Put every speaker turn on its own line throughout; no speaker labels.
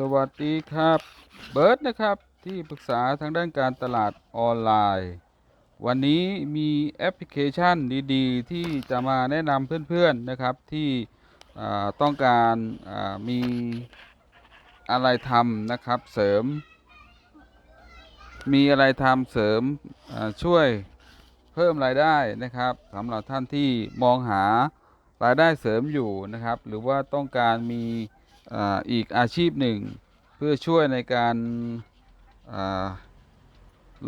สวัสดีครับ เบิร์ดนะครับที่ปรึกษาทางด้านการตลาดออนไลน์ วันนี้มีแอปพลิเคชันดีๆ ที่จะมาแนะนำเพื่อนๆนะครับที่ต้องการมีอะไรทำนะครับเสริม มีอะไรทำเสริมช่วยเพิ่มรายได้นะครับสำหรับท่านที่มองหารายได้เสริมอยู่นะครับ หรือว่าต้องการมี อีกอาชีพหนึ่ง เพื่อช่วยในการา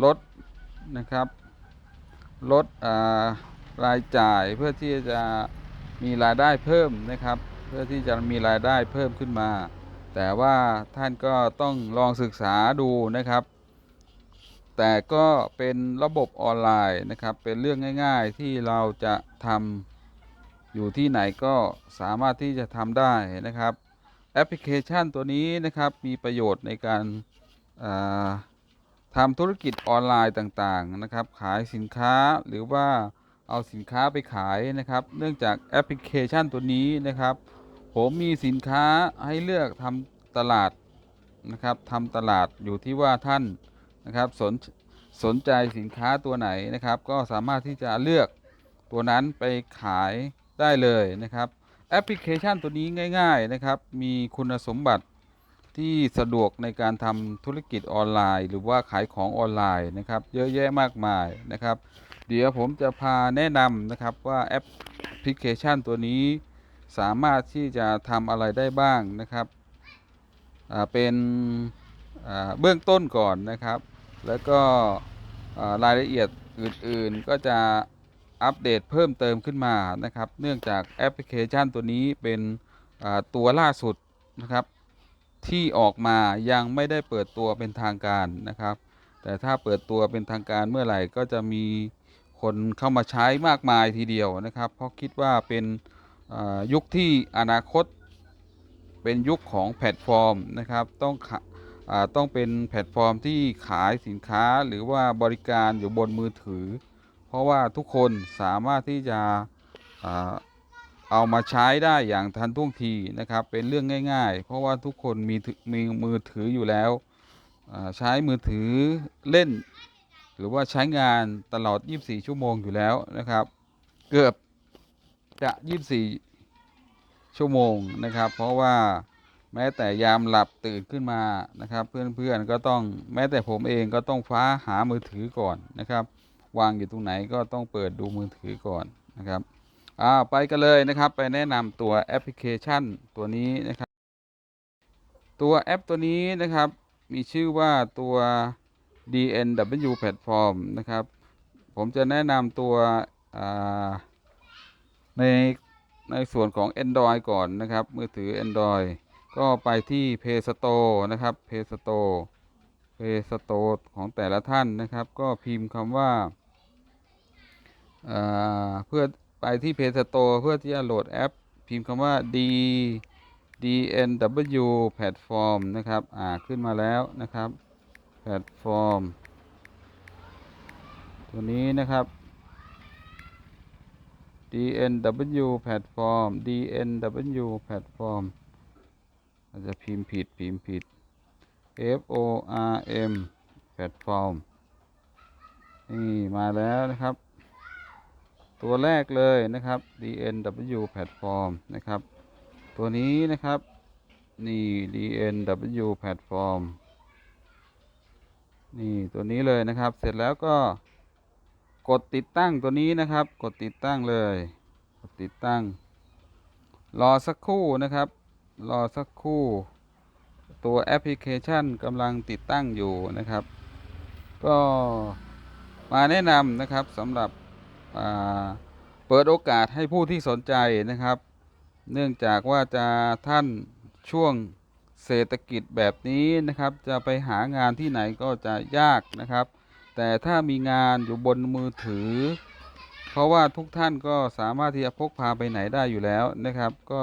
ลดนะครับลดรายจ่ายเพื่อที่จะมีรายได้เพิ่มนะครับ เพื่อที่จะมีรายได้เพิ่มขึ้นมา แต่ว่าท่านก็ต้องลองศึกษาดูนะครับ แต่ก็เป็นระบบออนไลน์นะครับ เป็นเรื่องง่าย ๆที่เราจะทำอยู่ที่ไหนก็สามารถที่จะทำได้นะครับ แอปพลิเคชันตัวนี้นะครับมีประโยชน์ในการาทำธุรกิจออนไลน์ต่างๆนะครับ ขายสินค้าหรือว่าเอาสินค้าไปขายนะครับ เนื่องจากแอปพลิเคชันตัวนี้นะครับ ผมมีสินค้าให้เลือกทำตลาดนะครับทำตลาดอยู่ที่ว่าท่านนะครับสนสนใจสินค้าตัวไหนนะครับ ก็สามารถที่จะเลือกตัวนั้นไปขายได้เลยนะครับ แอปพลิเคชันตัวนี้ง่ายๆนะครับ มีคุณสมบัติที่สะดวกในการทำธุรกิจออนไลน์ หรือว่าขายของออนไลน์นะครับ เยอะแยะมากมายนะครับ เดี๋ยวผมจะพาแนะนำนะครับว่าแอปพลิเคชันตัวนี้สามารถที่จะทำอะไรได้บ้างนะครับเป็นเบื้องต้นก่อนนะครับ แล้วก็รายละเอียดอื่นๆก็จะ อัปเดตเพิ่มเติมขึ้นมานะครับ เนื่องจากแอปพลิเคชันตัวนี้เป็นตัวล่าสุดนะครับ ที่ออกมายังไม่ได้เปิดตัวเป็นทางการนะครับ แต่ถ้าเปิดตัวเป็นทางการเมื่อไหร่ก็จะมีคนเข้ามาใช้มากมายทีเดียวนะครับ เพราะคิดว่าเป็นยุคที่อนาคตเป็นยุคของแพลตฟอร์มนะครับต้องอต้องเป็นแพลตฟอร์มที่ขายสินค้าหรือว่าบริการอยู่บนมือถือ เพราะว่าทุกคนสามารถที่จะเอามาใช้ได้อย่างทันท่วงทีนะครับ เป็นเรื่องง่าย ๆ เพราะว่าทุกคนมีมีมือถืออยู่แล้ว ใช้มือถือเล่น หรือว่าใช้งานตลอด 24 ชั่วโมงอยู่แล้วนะครับ เกือบจะ 24 ชั่วโมงนะครับ เพราะว่าแม้แต่ยามหลับตื่นขึ้นมานะครับ เพื่อนๆก็ต้องแม้แต่ผมเองก็ต้องฟ้าหามือถือก่อนนะครับ วางอยู่ตรงไหนก็ต้องเปิดดูมือถือก่อนนะครับอ่าไปกันเลยนะครับไปแนะนำตัวแอปพลิเคชันตัวนี้นะครับ ตัวแอปตัวนี้นะครับมีชื่อว่าตัว DNW Platform นะครับ ผมจะแนะนำตัวอ่าในในส่วนของ Android ก่อนนะครับ มือถือ Android ก็ไปที่ Play Store นะครับ Play Store Play Store ของแต่ละท่านนะครับ ก็พิมพ์คำว่า เพื่อไปที่ Play Store เพื่อที่จะโหลดแอป พิมพ์คำว่า D DNW Platform นะครับ อ่า ขึ้นมาแล้วนะครับ Platform ตัวนี้นะครับ DNW Platform DNW Platform อาจจะพิมพ์ผิด พิมพ์ผิด F O R M Platform นี่ มาแล้วนะครับ ตัวแรกเลยนะครับ DNW Platform นะครับ ตัวนี้นะครับนี่ DNW Platform นี่ตัวนี้เลยนะครับ เสร็จแล้วก็กดติดตั้งตัวนี้นะครับ กดติดตั้งเลย กดติดตั้ง รอสักครู่นะครับ รอสักครู่ ตัวแอปพลิเคชันกำลังติดตั้งอยู่นะครับ ก็มาแนะนำนะครับสำหรับ เปิดโอกาสให้ผู้ที่สนใจนะครับ เนื่องจากว่าจะท่านช่วงเศรษฐกิจแบบนี้นะครับ จะไปหางานที่ไหนก็จะยากนะครับ แต่ถ้ามีงานอยู่บนมือถือ เพราะว่าทุกท่านก็สามารถที่จะพกพาไปไหนได้อยู่แล้วนะครับ ก็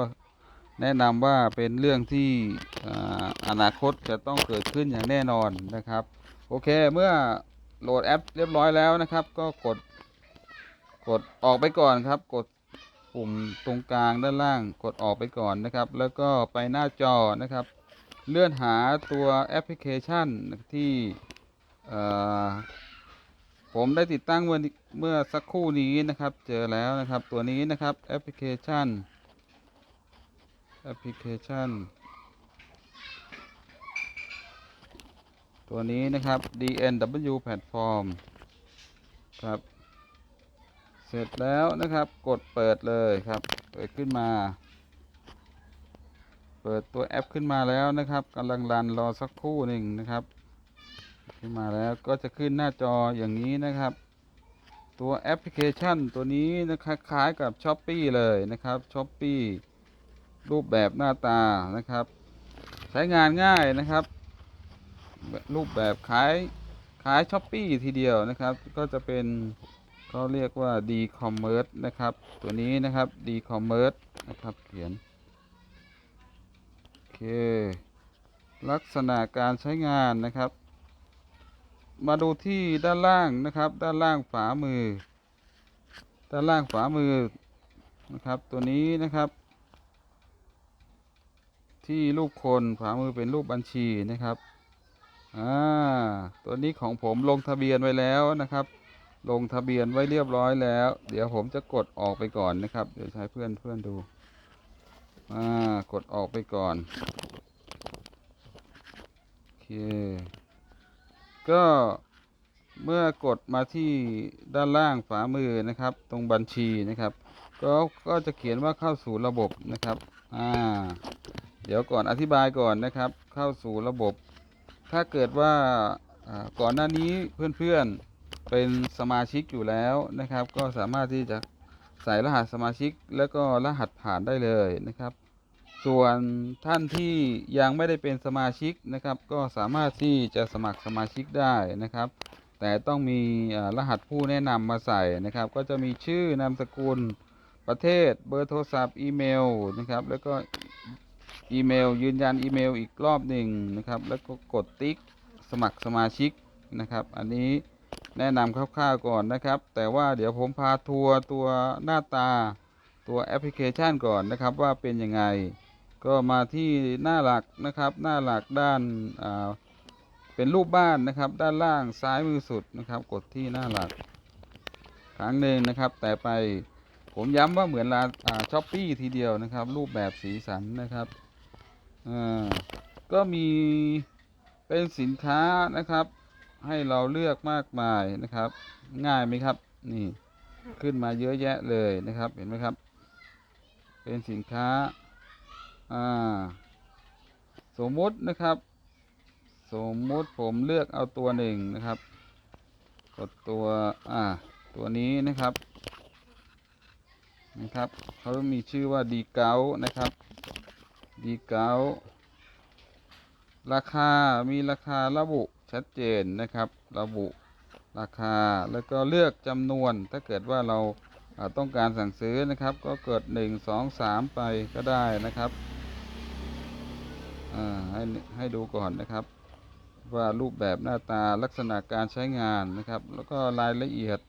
แนะนำว่าเป็นเรื่องที่อานาคตจะต้องเกิดขึ้นอย่างแน่นอนนะครับ โอเคเมื่อโหลดแอปเรียบร้อยแล้วนะครับ ก็กด กดออกไปก่อนครับ กดปุ่มตรงกลางด้านล่าง กดออกไปก่อนนะครับ แล้วก็ไปหน้าจอนะครับ เลื่อนหาตัวแอปพลิเคชันที่ผมได้ติดตั้งเมื่อเมื่อสักครู่นี้นะครับ เจอแล้วนะครับตัวนี้นะครับแอปพลิเคชันแอปพลิเคชัน ตัวนี้นะครับ DNW Platform ครับ เสร็จแล้วนะครับกดเปิดเลยครับ เปิดขึ้นมา เปิดตัวแอปขึ้นมาแล้วนะครับกำลังรันรอสักครู่หนึ่งนะครับ ขึ้นมาแล้วก็จะขึ้นหน้าจออย่างนี้นะครับ ตัวแอปพลิเคชันตัวนี้นะครับคล้ายกับ s h อ p e e เลยนะครับ s h อ p e e รูปแบบหน้าตานะครับ ใช้งานง่ายนะครับ รูปแบบคล้ายคล้าย s h อ p e e ทีเดียวนะครับ ก็จะเป็น เขาเรียกว่า d-commerce นะครับ ตัวนี้นะครับ d-commerce นะครับ เขียน โอเค ลักษณะการใช้งานนะครับ มาดูที่ด้านล่างนะครับ ด้านล่างฝามือ ด้านล่างฝามือนะครับ ตัวนี้นะครับ ที่รูปคนฝามือเป็นรูปบัญชีนะครับ อ่า ตัวนี้ของผมลงทะเบียนไว้แล้วนะครับ ลงทะเบียนไว้เรียบร้อยแล้ว เดี๋ยวผมจะกดออกไปก่อนนะครับ เดี๋ยวใช้เพื่อนเพื่อนดูอ่ากดออกไปก่อนโอเคก็เมื่อกดมาที่ด้านล่างฝามือนะครับ ตรงบัญชีนะครับ ก็ก็จะเขียนว่าเข้าสู่ระบบนะครับอ่าเดี๋ยวก่อนอธิบายก่อนนะครับ เข้าสู่ระบบ ถ้าเกิดว่าอ่าก่อนหน้านี้เพื่อนๆ เป็นสมาชิกอยู่แล้วนะครับ ก็สามารถที่จะใส่รหัสสมาชิกแล้วก็รหัสผ่านได้เลยนะครับ ส่วนท่านที่ยังไม่ได้เป็นสมาชิกนะครับ ก็สามารถที่จะสมัครสมาชิกได้นะครับ แต่ต้องมีรหัสผู้แนะนำมาใส่นะครับ ก็จะมีชื่อนามสกุลประเทศเบอร์โทรศัพท์อีเมลนะครับ แล้วก็อีเมลยืนยันอีเมลอีกรอบหนึ่งนะครับ แล้วก็กดติ๊กสมัครสมาชิกนะครับ อันนี้ แนะนำคร่าวๆก่อนนะครับ แต่ว่าเดี๋ยวผมพาทัวร์ตัวหน้าตาตัวแอปพลิเคชันก่อนนะครับว่าเป็นยังไง ก็มาที่หน้าหลักนะครับ หน้าหลักด้านาเป็นรูปบ้านนะครับ ด้านล่างซ้ายมือสุดนะครับ กดที่หน้าหลัก ครั้งหนึ่งนะครับ แต่ไปผมย้ำว่าเหมือนร้านช้อปปี้ทีเดียวนะครับ รูปแบบสีสันนะครับก็มีเป็นสินค้านะครับ ให้เราเลือกมากมายนะครับ ง่ายไหมครับ นี่ขึ้นมาเยอะแยะเลยนะครับ เห็นไหมครับ เป็นสินค้า อ่า สมมุตินะครับ สมมุติผมเลือกเอาตัวหนึ่งนะครับ กดตัว อ่า ตัวนี้นะครับ นะครับ เขามีชื่อว่าดีเกานะครับ ดีเการาคา มีราคาระบุ ชัดเจนนะครับ ระบุราคาแล้วก็เลือกจำนวน ถ้าเกิดว่าเราต้องการสั่งซื้อนะครับ ก็เกิดหนึ่งสองสามไปก็ได้นะครับอ่าให้ให้ดูก่อนนะครับ ว่ารูปแบบหน้าตาลักษณะการใช้งานนะครับ แล้วก็รายละเอียด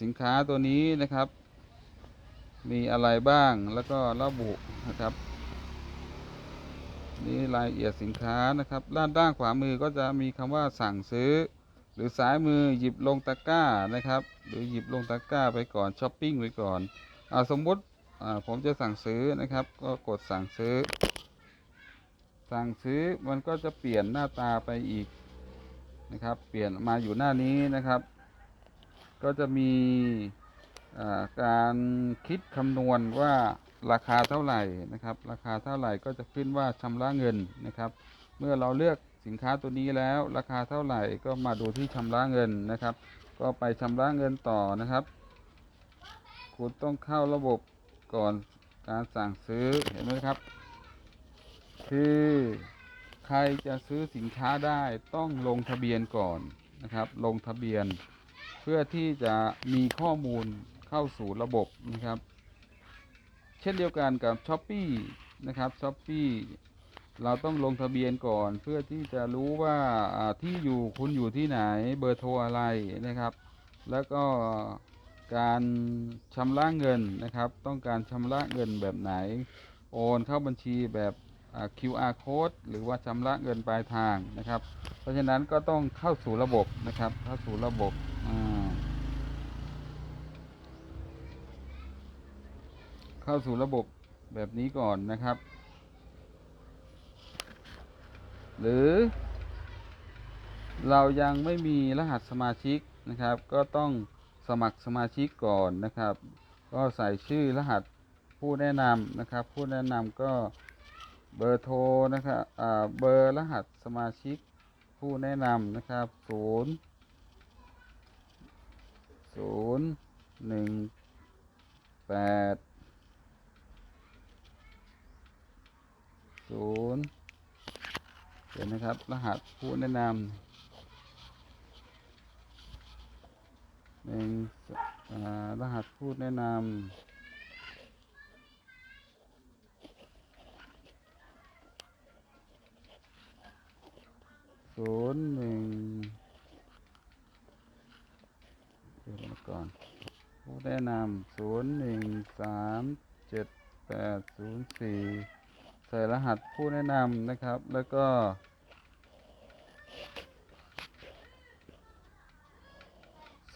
สินค้าตัวนี้นะครับ มีอะไรบ้างแล้วก็ระบุนะครับ นี่รายละเอียดสินค้านะครับด้านด้านขวามือก็จะมีคำว่าสั่งซื้อ หรือซ้ายมือหยิบลงตะกร้านะครับ หรือหยิบลงตะกร้าไปก่อนช้อปปิ้งไปก่อนอสมมุติผมจะสั่งซื้อนะครับ ก็กดสั่งซื้อ สั่งซื้อมันก็จะเปลี่ยนหน้าตาไปอีกนะครับ เปลี่ยนมาอยู่หน้านี้นะครับ ก็จะมีการคิดคำนวณว่า ราคาเท่าไหร่นะครับ ราคาเท่าไหร่ก็จะขึ้นว่าชำระเงินนะครับ เมื่อเราเลือกสินค้าตัวนี้แล้ว ราคาเท่าไหร่ก็มาดูที่ชำระเงินนะครับ ก็ไปชำระเงินต่อนะครับ คุณต้องเข้าระบบก่อนการสั่งซื้อเห็นไหมครับ คือใครจะซื้อสินค้าได้ต้องลงทะเบียนก่อนนะครับ ลงทะเบียนเพื่อที่จะมีข้อมูลเข้าสู่ระบบนะครับ เช่นเดียวกันกับ s h อ p e e นะครับ s h อ p e e เราต้องลงทะเบียนก่อนเพื่อที่จะรู้ว่าที่อยู่คุณอยู่ที่ไหนเบอร์โทรอะไรนะครับ แล้วก็การชำระเงินนะครับ ต้องการชำระเงินแบบไหน โอนเข้าบัญชีแบบ QR code หรือว่าชำระเงินปลายทางนะครับ เพราะฉะนั้นก็ต้องเข้าสู่ระบบนะครับ เข้าสู่ระบบอ่า เข้าสู่ระบบแบบนี้ก่อนนะครับ หรือ เรายังไม่มีรหัสสมาชิกนะครับ ก็ต้องสมัครสมาชิกก่อนนะครับ ก็ใส่ชื่อรหัสผู้แนะนำนะครับ ผู้แนะนำก็เบอร์โทรนะครับเบอร์รหัสสมาชิกผู้แนะนำนะครับศูนย์ศูนย์หนึ่งแปด ศูนย์เดี๋ยวนะครับ รหัสผู้แนะนำหนึ่งรหัสผู้แนะนำศูนย์หนึ่งเดี๋ยวมาก่อนผู้แนะนำศูนย์หนึ่งสามเจ็ดแปดศูนย์สี่ ใส่รหัสผู้แนะนำนะครับ แล้วก็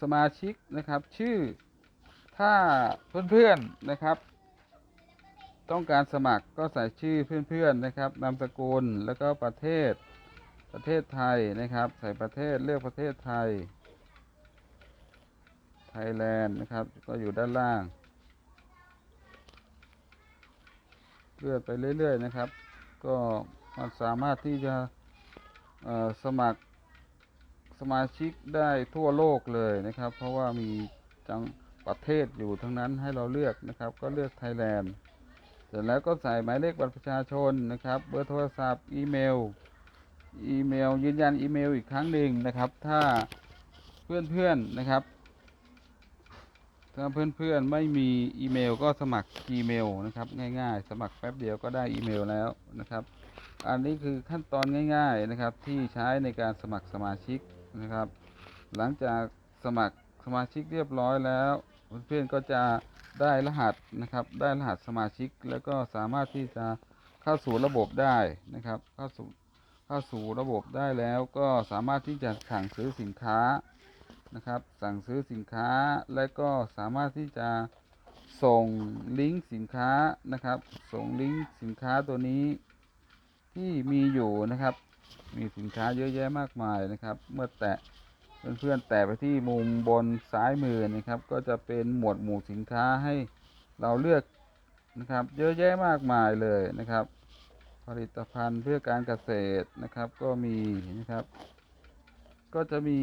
สมาชิกนะครับ ชื่อ ถ้าเพื่อนๆนะครับ ต้องการสมัครก็ใส่ชื่อเพื่อนๆนะครับ นามสกุล แล้วก็ประเทศ ประเทศไทยนะครับ ใส่ประเทศเลือกประเทศไทย ไทยแลนด์นะครับ ก็อยู่ด้านล่าง เลื่อนไปเรื่อย ๆ นะครับ ก็มันสามารถที่จะสมัครสมาชิกได้ทั่วโลกเลยนะครับ เพราะว่ามีจังประเทศอยู่ทั้งนั้นให้เราเลือกนะครับ ก็เลือกไทยแลนด์เสร็จแล้วก็ใส่หมายเลขบัตรประชาชนนะครับ เบอร์โทรศัพท์อีเมลอีเมลยืนยันอีเมลอีกครั้งหนึ่งนะครับ ถ้าเพื่อนๆนะครับ ถ้าเพื่อนๆไม่มีอีเมลก็สมัคร Gmail นะครับ ง่ายๆ สมัครแป๊บเดียวก็ได้อีเมลแล้วนะครับ อันนี้คือขั้นตอนง่าย ๆนะครับ ที่ใช้ในการสมัครสมาชิกนะครับ หลังจากสมัครสมาชิกเรียบร้อยแล้ว เพื่อนๆก็จะได้รหัสนะครับ ได้รหัสสมาชิกแล้วก็สามารถที่จะเข้าสู่ระบบได้นะครับเข้าสู่เข้าสู่ระบบได้แล้วก็สามารถที่จะสั่งซื้อสินค้า นะครับ สั่งซื้อสินค้าและก็สามารถที่จะส่งลิงก์สินค้านะครับ ส่งลิงก์สินค้าตัวนี้ที่มีอยู่นะครับ มีสินค้าเยอะแยะมากมายนะครับ เมื่อแตะเพื่อนๆแตะไปที่มุมบนซ้ายมือนะครับ ก็จะเป็นหมวดหมู่สินค้าให้เราเลือกนะครับ เยอะแยะมากมายเลยนะครับ ผลิตภัณฑ์เพื่อการเกษตรนะครับ ก็มีนะครับ ก็จะมี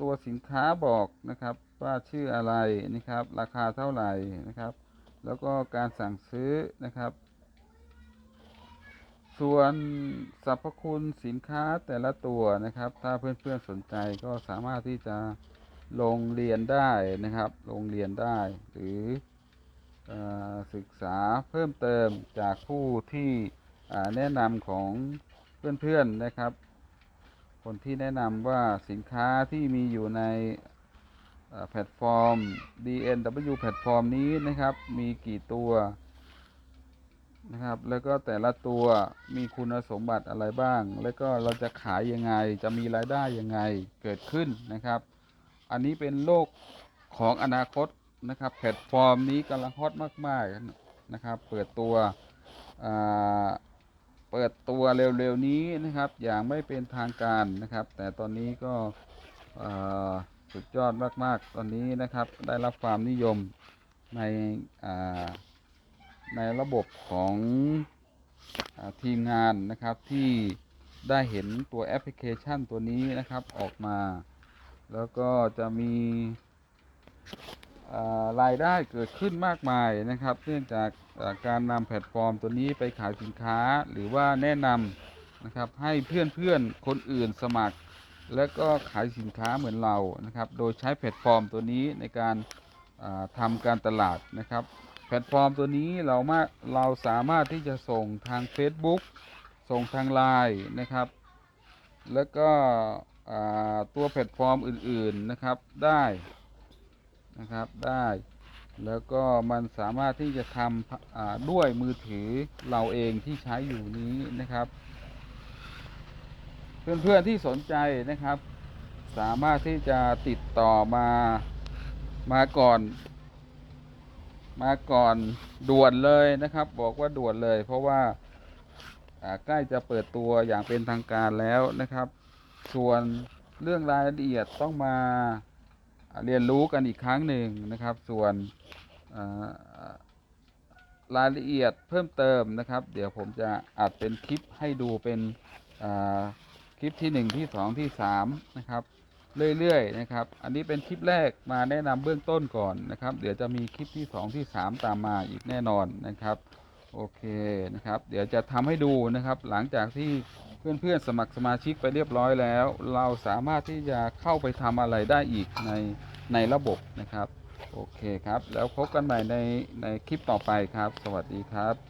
ตัวสินค้าบอกนะครับว่าชื่ออะไรนะครับ ราคาเท่าไหร่นะครับ แล้วก็การสั่งซื้อนะครับ ส่วนสรรพคุณสินค้าแต่ละตัวนะครับ ถ้าเพื่อนๆสนใจก็สามารถที่จะลงเรียนได้นะครับลงเรียนได้หรืออศึกษาเพิ่มเติมจากผู้ที่แนะนำของเพื่อนๆนะครับ คนที่แนะนำว่าสินค้าที่มีอยู่ในแพลตฟอร์ม DNW แพลตฟอร์มนี้นะครับ มีกี่ตัวนะครับ แล้วก็แต่ละตัวมีคุณสมบัติอะไรบ้าง แล้วก็เราจะขายยังไง จะมีรายได้ยังไงเกิดขึ้นนะครับ อันนี้เป็นโลกของอนาคตนะครับ แพลตฟอร์มนี้กำลังฮอตมาก ๆ นะครับ เปิดตัวอ่า เปิดตัวเร็วๆนี้นะครับ อย่างไม่เป็นทางการนะครับ แต่ตอนนี้ก็สุดยอดมากๆ ตอนนี้นะครับ ได้รับความนิยมในในระบบของอทีมงานนะครับที่ได้เห็นตัวแอปพลิเคชันตัวนี้นะครับออกมา แล้วก็จะมี รายได้เกิดขึ้นมากมายนะครับ เนื่องจากการนำแพลตฟอร์มตัวนี้ไปขายสินค้าหรือว่าแนะนำนะครับให้เพื่อนๆคนอื่นสมัคร แล้วก็ขายสินค้าเหมือนเรานะครับ โดยใช้แพลตฟอร์มตัวนี้ในการทำการตลาดนะครับ แพลตฟอร์มตัวนี้เรามาเราสามารถที่จะส่งทาง Facebook ส่งทางไลน์นะครับ แล้วก็ตัวแพลตฟอร์มอื่นๆนะครับได้ นะครับได้ แล้วก็มันสามารถที่จะทำด้วยมือถือเราเองที่ใช้อยู่นี้นะครับ เพื่อนๆที่สนใจนะครับ สามารถที่จะติดต่อมามาก่อน มาก่อนด่วนเลยนะครับ บอกว่าด่วนเลย เพราะว่าใกล้จะเปิดตัวอย่างเป็นทางการแล้วนะครับ ส่วนเรื่องรายละเอียดต้องมา เรียนรู้กันอีกครั้งหนึ่งนะครับ ส่วนรายละเอียดเพิ่มเติมนะครับ เดี๋ยวผมจะอัดเป็นคลิปให้ดูเป็นคลิปที่หนึ่งที่สองที่สามนะครับ เรื่อยๆนะครับ อันนี้เป็นคลิปแรกมาแนะนำเบื้องต้นก่อนนะครับ เดี๋ยวจะมีคลิปที่สองที่สามตามมาอีกแน่นอนนะครับ โอเคนะครับ เดี๋ยวจะทำให้ดูนะครับ หลังจากที่ เพื่อนๆสมัครสมาชิกไปเรียบร้อยแล้ว เราสามารถที่จะเข้าไปทำอะไรได้อีกในในระบบนะครับ โอเคครับ แล้วพบกันใหม่ในในคลิปต่อไปครับ สวัสดีครับ